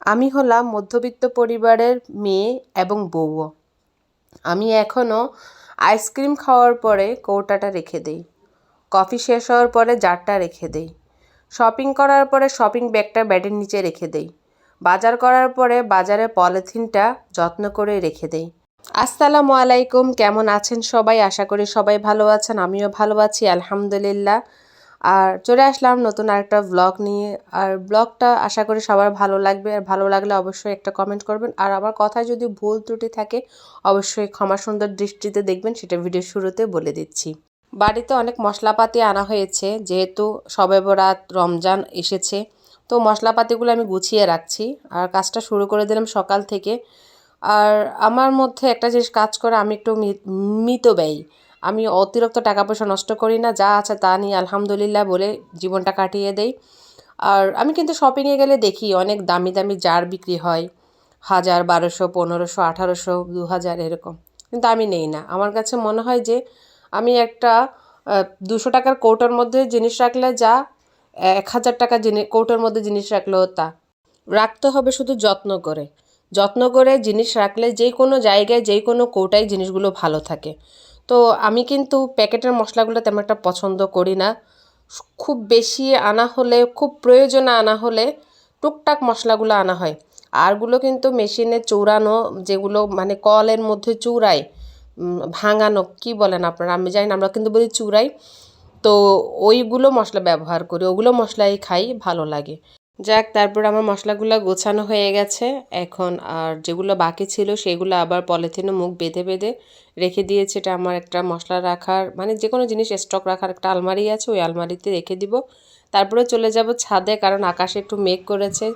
আমি হলাম মধ্যবিত্ত পরিবারের মেয়ে এবং বউও। আমি এখনও আইসক্রিম খাওয়ার পরে কৌটাটা রেখে দেই। কফি শেষ হওয়ার পরে জারটা রেখে দেই। শপিং করার পরে শপিং ব্যাগটা ব্যাডের নিচে রেখে দেই। বাজার করার পরে বাজারে পলিথিনটা যত্ন করে রেখে দেই। আসসালামু আলাইকুম, কেমন আছেন সবাই? আশা করি সবাই ভালো আছেন, আমিও ভালো আছি, আলহামদুলিল্লাহ। আর চলে আসলাম নতুন আরেকটা ব্লগ নিয়ে। আর ব্লগটা আশা করি সবার ভালো লাগবে। আর ভালো লাগলে অবশ্যই একটা কমেন্ট করবেন। আর আমার কথায় যদি ভুল ত্রুটি থাকে, অবশ্যই ক্ষমা সুন্দর দৃষ্টিতে দেখবেন। সেটা ভিডিও শুরুতে বলে দিচ্ছি। বাড়িতে অনেক মশলাপাতি আনা হয়েছে। যেহেতু সবে বরাত, রমজান এসেছে, তো মশলাপাতিগুলো আমি গুছিয়ে রাখছি। আর কাজটা শুরু করে দিলাম সকাল থেকে। আর আমার মধ্যে একটা জিনিস কাজ করে, আমি একটু মিত ব্যয়ী। আমি অতিরিক্ত টাকা পয়সা নষ্ট করি না, যা আছে তা নিয়ে আলহামদুলিল্লাহ বলে জীবনটা কাটিয়ে দেই। আর আমি কিন্তু শপিংয়ে গেলে দেখি অনেক দামি দামি জার বিক্রি হয়, হাজার, বারোশো, পনেরোশো, আঠারোশো দু হাজার এরকম। কিন্তু আমি নেই না। আমার কাছে মনে হয় যে আমি একটা দুশো টাকার কৌটোর মধ্যে জিনিস রাখলে যা, এক হাজার টাকা জিনিস কৌটোর মধ্যে জিনিস রাখলেও তা। রাখতে হবে শুধু যত্ন করে। যত্ন করে জিনিস রাখলে যে কোনো জায়গায় যে কোনো কৌটায় জিনিসগুলো ভালো থাকে। তো আমি কিন্তু প্যাকেটের মশলাগুলো তেমন একটা পছন্দ করি না। খুব বেশি আনা হলে, খুব প্রয়োজনে আনা হলে টুকটাক মশলাগুলো আনা হয়। আরগুলো কিন্তু মেশিনে চৌড়ানো যেগুলো মানে কলের মধ্যে চুড়াই ভাঙানো, কি বলেন আপনারা? আমি জানি আমরা কিন্তু বলি চুড়াই তো ওইগুলো মশলা ব্যবহার করি, ওগুলো মশলাই খাই, ভালো লাগে। যাক, তারপর আমার মশলাগুলো গোছানো হয়ে গেছে। এখন আর যেগুলো বাকি ছিল সেগুলো আবার পলিথিনে মুখ বেঁধে বেঁধে রেখে দিয়েছে। এটা আমার একটা মশলা রাখার মানে যে কোনো জিনিস স্টক রাখার একটা আলমারি আছে, ওই আলমারিতে রেখে দিব। তারপরে চলে যাব ছাদে, কারণ আকাশে একটু মেঘ করেছে।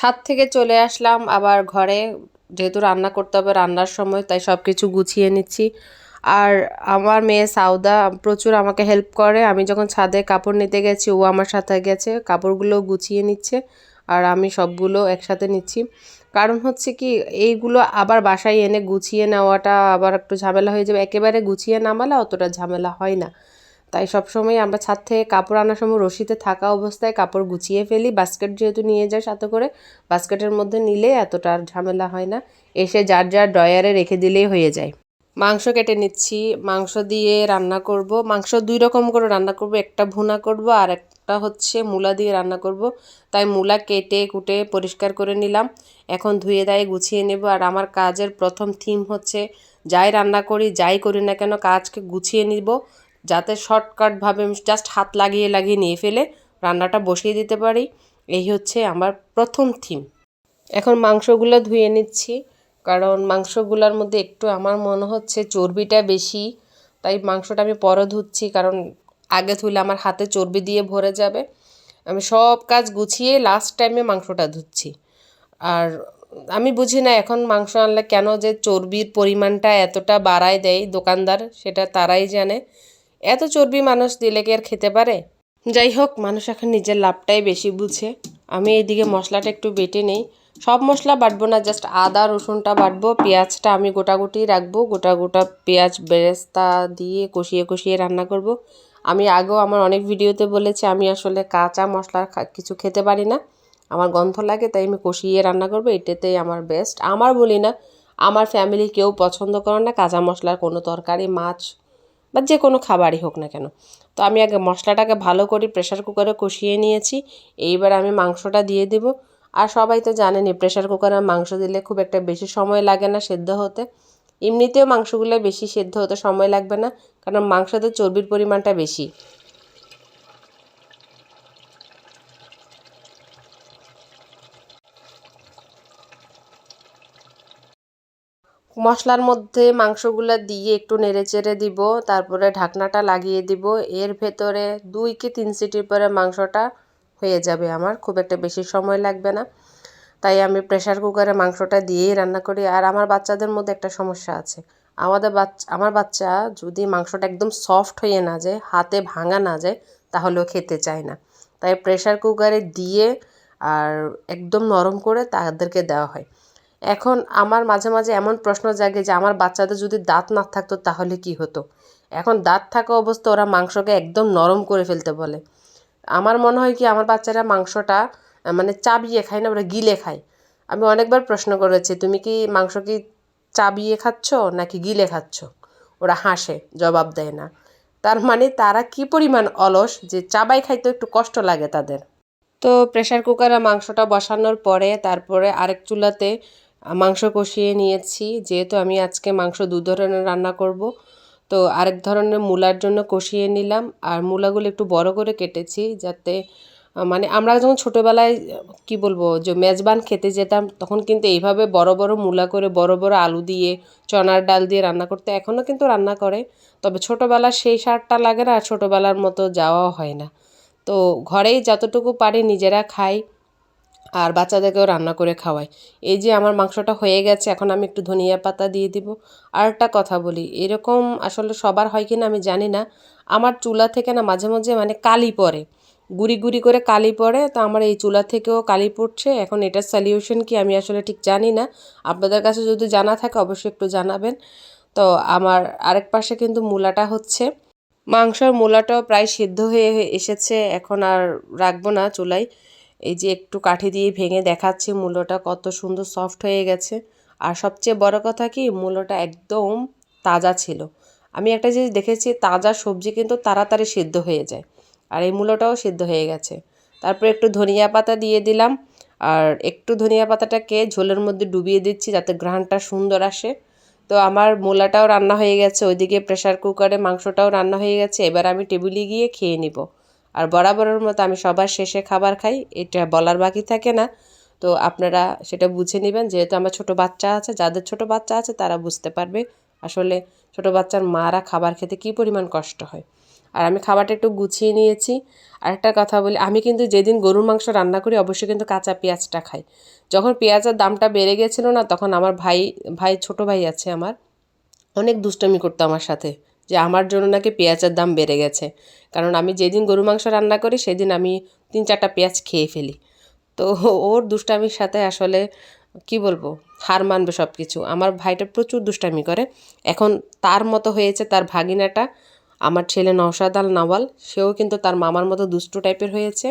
ছাদ থেকে চলে আসলাম, আবার ঘরে যেহেতু রান্না করতে হবে রান্নার সময়, তাই সব কিছু গুছিয়ে নিচ্ছি। আর আমার মেয়ে সাউদা প্রচুর আমাকে হেল্প করে। আমি যখন ছাদে কাপড় নিতে গেছি, ও আমার সাথে গেছে, কাপড়গুলো গুছিয়ে নিচ্ছে আর আমি সবগুলো একসাথে নিচ্ছি। কারণ হচ্ছে কি, এইগুলো আবার বাসায় এনে গুছিয়ে নেওয়াটা আবার একটু ঝামেলা হয়ে যাবে। একেবারে গুছিয়ে নামালে অতটা ঝামেলা হয় না। তাই সবসময় আমরা ছাদ থেকে কাপড় আনার সময় রশিতে থাকা অবস্থায় কাপড় গুছিয়ে ফেলি। বাস্কেট যেহেতু নিয়ে যায় সাথে করে, বাস্কেটের মধ্যে নিলে এতটা আর ঝামেলা হয় না। এসে যার যার ড্রয়ারে রেখে দিলেই হয়ে যায়। মাংস কেটে নিচ্ছি, মাংস দিয়ে রান্না করব। মাংস দুই রকম করে রান্না করব, একটা ভুনা করব আর একটা হচ্ছে মূলা দিয়ে রান্না করব। তাই মূলা কেটে কুটে পরিষ্কার করে নিলাম। এখন ধুয়ে দায়ে গুছিয়ে নেব। আর আমার কাজের প্রথম থিম হচ্ছে, যাই রান্না করি, যাই করি না কেন কাজকে গুছিয়ে নিব। যাতে শর্টকাটভাবে জাস্ট হাত লাগিয়ে লাগিয়ে নিয়ে ফেলে রান্নাটা বসিয়ে দিতে পারি। এই হচ্ছে আমার প্রথম থিম এখন মাংসগুলো ধুয়ে নিচ্ছি, কারণ মাংসগুলোর মধ্যে একটু আমার মনে হচ্ছে চর্বিটা বেশি, তাই মাংসটা আমি পরে ধুচ্ছি, কারণ আগে ধুলে আমার হাতে চর্বি দিয়ে ভরে যাবে। আমি সব কাজ গুছিয়ে লাস্ট টাইমে মাংসটা ধুচ্ছি। আর আমি বুঝি না এখন মাংস আনলে কেন যে চর্বির পরিমাণটা এতটা বাড়ায় দেয় দোকানদার, সেটা তারাই জানে। এত চর্বি মানুষ দিলে কি আর খেতে পারে? যাই হোক, মানুষ এখন নিজের লাভটাই বেশি বুঝে আমি এইদিকে মশলাটা একটু বেটে নেই। সব মশলা বাটবো না জাস্ট আদা, রসুনটা বাটবো, পেঁয়াজটা আমি গোটাগুটি রাখব। গোটা গোটা পেঁয়াজ বেরেস্তা দিয়ে কষিয়ে কষিয়ে রান্না করব। আমি আগেও আমার অনেক ভিডিওতে বলেছি, আমি আসলে কাঁচা মশলা কিছু খেতে পারি না। আমার গন্ধ লাগে, তাই আমি কষিয়ে রান্না করব। এটাতেই আমার বেস্ট আমার বলি না, আমার ফ্যামিলি কেউ পছন্দ করে না কাঁচা মশলার কোনো তরকারি, মাছ বা যে কোনো খাবারই হোক না কেন। তো আমি আগে মশলাটাকে ভালো করে প্রেশার কুকারে কষিয়ে নিয়েছি। এইবার আমি মাংসটা দিয়ে দেব। আর সবাই তো জানেনি প্রেশার কুকারে মাংস দিলে খুব একটা বেশি সময় লাগে না সেদ্ধ হতে। এমনিতেও মাংসগুলো বেশি সেদ্ধ হতে সময় লাগবে না। কারণ মাংসতে চর্বির পরিমাণটা বেশি। মশলার মধ্যে মাংসগুলো দিয়ে একটু নেড়ে চেড়ে দিব, তারপরে ঢাকনাটা লাগিয়ে দিব। এর ভেতরে দুই কি তিন সিটির পরে মাংসটা হয়ে যাবে আমার, খুব একটা বেশি সময় লাগবে না। তাই আমি প্রেশার কুকারে মাংসটা দিয়েই রান্না করি। আর আমার বাচ্চাদের মধ্যে একটা সমস্যা আছে। আমাদের বাচ্চা আমার বাচ্চা যদি মাংসটা একদম সফট হয়ে না যায়, হাতে ভাঙা না যায় তাহলেও খেতে চায় না। তাই প্রেশার কুকারে দিয়ে আর একদম নরম করে তাদেরকে দেওয়া হয়। এখন আমার মাঝে মাঝে এমন প্রশ্ন জাগে যে আমার বাচ্চাদের যদি দাঁত না থাকতো তাহলে কি হতো? এখন দাঁত থাকা অবস্থা ওরা মাংসকে একদম নরম করে ফেলতে বলে। আমার মনে হয় কি আমার বাচ্চারা মাংসটা মানে চাবিয়ে খায় না, ওরা গিলে খায়। আমি অনেকবার প্রশ্ন করেছি, তুমি কি মাংস কি চাবিয়ে খাচ্ছ নাকি গিলে খাচ্ছ? ওরা হাসে, জবাব দেয় না। তার মানে তারা কি পরিমাণ অলস যে চাবাই খাইতে একটু কষ্ট লাগে তাদের। তো প্রেশার কুকারে মাংসটা বসানোর পরে, তারপরে আরেক চুলাতে মাংস কষিয়ে নিয়েছি। যেহেতু আমি আজকে মাংস দু ধরনের রান্না করব, তো আরেক ধরনের মূলার জন্য কষিয়ে নিলাম। আর মূলাগুলো একটু বড় করে কেটেছি যাতে মানে আমরা যখন ছোটোবেলায়, কি বলব, যে মেজবান খেতে যেতাম, তখন কিন্তু এইভাবে বড় বড় মূলা করে বড় বড় আলু দিয়ে, চনার ডাল দিয়ে রান্না করতে এখনও কিন্তু রান্না করে। তবে ছোটোবেলার সেই সারটা লাগে না আর ছোটোবেলার মতো যাওয়াও হয় না। তো ঘরেই যতটুকু পারি নিজেরা খাই। আর বাচ্চাদেরকেও রান্না করে খাওয়াই। এই যে আমার মাংসটা হয়ে গেছে, এখন আমি একটু ধনিয়া পাতা দিয়ে দিব। আর একটা কথা বলি, এরকম আসলে সবার হয় কি না আমি জানি না। আমার চুলা থেকে না মাঝে মাঝে মানে কালি পড়ে। গুড়ি গুড়ি করে কালি পড়ে, তো আমার এই চুলা থেকেও কালি পড়ছে। এখন এটার সলিউশন কি আমি আসলে ঠিক জানি না। আপনাদের কাছে যদি জানা থাকে অবশ্যই একটু জানাবেন। তো আমার আরেক পাশে কিন্তু মূলাটা হচ্ছে। মাংসর মূলাটাও প্রায় সিদ্ধ হয়ে এসেছে, এখন আর রাখব না চুলায়। এই যে একটু কাঠি দিয়ে ভেঙে দেখাচ্ছি মূলোটা কত সুন্দর সফট হয়ে গেছে। আর সবচেয়ে বড় কথা কি মূলোটা একদম তাজা ছিল। আমি একটা জিনিস দেখেছি, তাজা সবজি কিন্তু তাড়াতাড়ি সিদ্ধ হয়ে যায়। আর এই মূলোটাও সিদ্ধ হয়ে গেছে। তারপর একটু ধনিয়া পাতা দিয়ে দিলাম। আর একটু ধনিয়া পাতাটাকে ঝোলের মধ্যে ডুবিয়ে দিচ্ছি যাতে ঘ্রাণটা সুন্দর আসে। তো আমার মূলাটাও রান্না হয়ে গেছে, ওইদিকে প্রেশার কুকারে মাংসটাও রান্না হয়ে গেছে। এবার আমি টেবিলে গিয়ে খেয়ে নিব। আর বরাবরের মতো আমি সবার শেষে খাবার খাই, এটা বলার বাকি থাকে না। তো আপনারা সেটা বুঝে নেবেন, যেহেতু আমার ছোট বাচ্চা আছে, যাদের ছোট বাচ্চা আছে তারা বুঝতে পারবে আসলে ছোট বাচ্চার মারা খাবার খেতে কী পরিমাণ কষ্ট হয়। আর আমি খাবারটা একটু গুছিয়ে নিয়েছি। আর একটা কথা বলি, আমি কিন্তু যেদিন গরুর মাংস রান্না করি অবশ্যই কিন্তু কাঁচা পেঁয়াজটা খাই। যখন পেঁয়াজের দামটা বেড়ে গেছিল না, তখন আমার ভাই ভাই ছোট ভাই আছে আমার, অনেক দুষ্টমি করতো আমার সাথে। যে আমার জন্য নাকি পেঁয়াজের দাম বেড়ে গেছে। কারণ আমি যেদিন গরু মাংস রান্না করি, সেদিন আমি তিন চারটা পেঁয়াজ খেয়ে ফেলি। তো ওর দুষ্টামির সাথে আসলে কি বলব, হার মানবে সব কিছু আমার ভাইটা প্রচুর দুষ্টামি করে। এখন তার মতো হয়েছে তার ভাগিনাটা। আমার ছেলে নওশাদ আল নওয়াল সেও কিন্তু তার মামার মতো দুষ্টু টাইপের হয়েছে।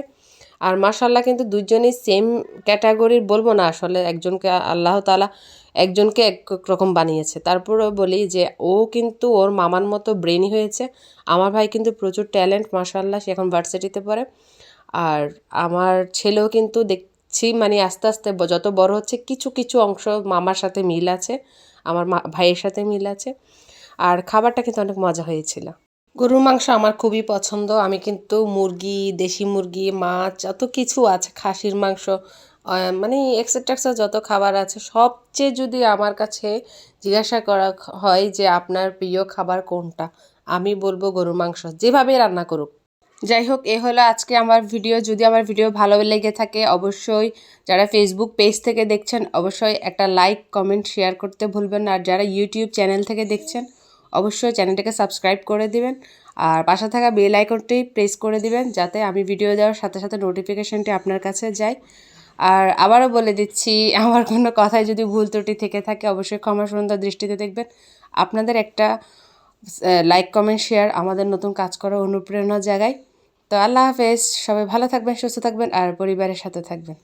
আর মার্শাল্লাহ কিন্তু দুজনেই সেম ক্যাটাগরির বলব না, আসলে একজনকে আল্লাহ তালা একজনকে এক রকম বানিয়েছে। তারপরেও বলি যে ও কিন্তু ওর মামার মতো ব্রেনই হয়েছে। আমার ভাই কিন্তু প্রচুর ট্যালেন্ট মার্শাল্লাহ সে এখন ভার্সিটিতে পড়ে। আর আমার ছেলেও কিন্তু দেখছি মানে আস্তে আস্তে যত বড় হচ্ছে, কিছু কিছু অংশ মামার সাথে মিল আছে, আমার ভাইয়ের সাথে মিল আছে। আর খাবারটা কিন্তু অনেক মজা হয়েছিল। গরুর মাংস আমার খুবই পছন্দ। আমি কিন্তু মুরগি, দেশি মুরগি, মাছ, যত কিছু আছে, খাসির মাংস মানে এক্সেট্রা যত খাবার আছে, সবচেয়ে যদি আমার কাছে জিজ্ঞাসা করা হয় যে আপনার প্রিয় খাবার কোনটা, আমি বলব গরুর মাংস, যেভাবে রান্না করুক। যাই হোক, এ হলো আজকে আমার ভিডিও। যদি আমার ভিডিও ভালো লেগে থাকে, অবশ্যই যারা ফেসবুক পেজ থেকে দেখছেন, অবশ্যই একটা লাইক কমেন্ট শেয়ার করতে ভুলবেন আর যারা ইউটিউব চ্যানেল থেকে দেখছেন অবশ্যই চ্যানেলটাকে সাবস্ক্রাইব করে দিবেন। আর পাশে থাকা বেল আইকনটি প্রেস করে দিবেন যাতে আমি ভিডিও দেওয়ার সাথে সাথে নোটিফিকেশনটি আপনার কাছে যায়। আর আবারও বলে দিচ্ছি, আমার কোনো কথায় যদি ভুল ত্রুটি থেকে থাকে অবশ্যই ক্ষমা সুন্দর দৃষ্টিতে দেখবেন। আপনাদের একটা লাইক কমেন্ট শেয়ার আমাদের নতুন কাজ করার অনুপ্রেরণা জাগায় তো আল্লাহ হাফেজ, সবাই ভালো থাকবেন, সুস্থ থাকবেন, আর পরিবারের সাথে থাকবেন।